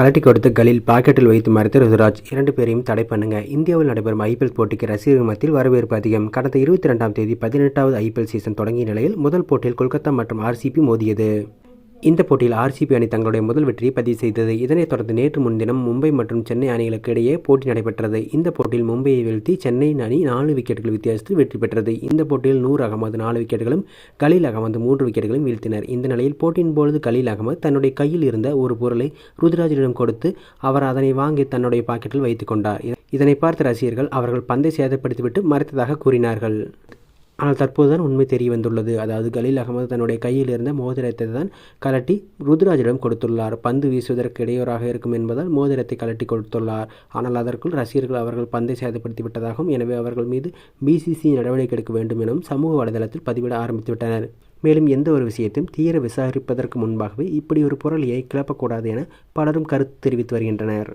கலட்டி கொடுத்த கலில் பாக்கெட்டில் வைத்து மறைத்த ருதுராஜ் இரண்டு பேரையும் தடை பண்ணுங்க. இந்தியாவில் நடைபெறும் ஐபிஎல் போட்டிக்கு ரசிகர்கள் மத்தியில் வரவேற்பு அதிகம். கடந்த இருபத்தி ரெண்டாம் தேதி பதினெட்டாவது ஐபிஎல் சீசன் தொடங்கிய நிலையில் முதல் போட்டியில் கொல்கத்தா மற்றும் ஆர்சிபி மோதியது. இந்த போட்டியில் ஆர்சிபி அணி தங்களுடைய முதல் வெற்றியை பதிவு செய்தது. இதனைத் தொடர்ந்து நேற்று முன்தினம் மும்பை மற்றும் சென்னை அணிகளுக்கு இடையே போட்டி நடைபெற்றது. இந்த போட்டியில் மும்பையை வீழ்த்தி சென்னை அணி நாலு விக்கெட்டுகள் வித்தியாசத்தில் வெற்றி பெற்றது. இந்த போட்டியில் நூர் அகமது நாலு விக்கெட்டுகளும் கலீல் அகமது மூன்று விக்கெட்டுகளும் வீழ்த்தினர். இந்த நிலையில் போட்டியின் பொழுது கலீல் அகமது தன்னுடைய கையில் இருந்த ஒரு பொருளை ருத்ராஜிடம் கொடுத்து அவர் அதனை வாங்கி தன்னுடைய பாக்கெட்டில் வைத்துக் கொண்டார். இதனை பார்த்த ரசிகர்கள் அவர்கள் பந்தை சேதப்படுத்திவிட்டு மறைத்ததாக கூறினார்கள். ஆனால் தற்போதுதான் உண்மை தெரிய வந்துள்ளது. அதாவது கலீல் அகமது தன்னுடைய கையில் இருந்த மோதிரத்தை தான் கலட்டி ருத்ராஜிடம் கொடுத்துள்ளார். பந்து வீசுவதற்கு இடையூறாக இருக்கும் என்பதால் மோதிரத்தை கலட்டி கொடுத்துள்ளார். ஆனால் அதற்குள் ரசிகர்கள் அவர்கள் பந்தை சேதப்படுத்தி விட்டதாகவும் எனவே அவர்கள் மீது பிசிசி நடவடிக்கை எடுக்க வேண்டும் எனவும் சமூக வலைதளத்தில் பதிவிட ஆரம்பித்துவிட்டனர். மேலும் எந்த ஒரு விஷயத்தையும் தீர விசாரிப்பதற்கு முன்பாகவே இப்படி ஒரு பொருளையை கிளப்பக்கூடாது என பலரும் கருத்து தெரிவித்து வருகின்றனர்.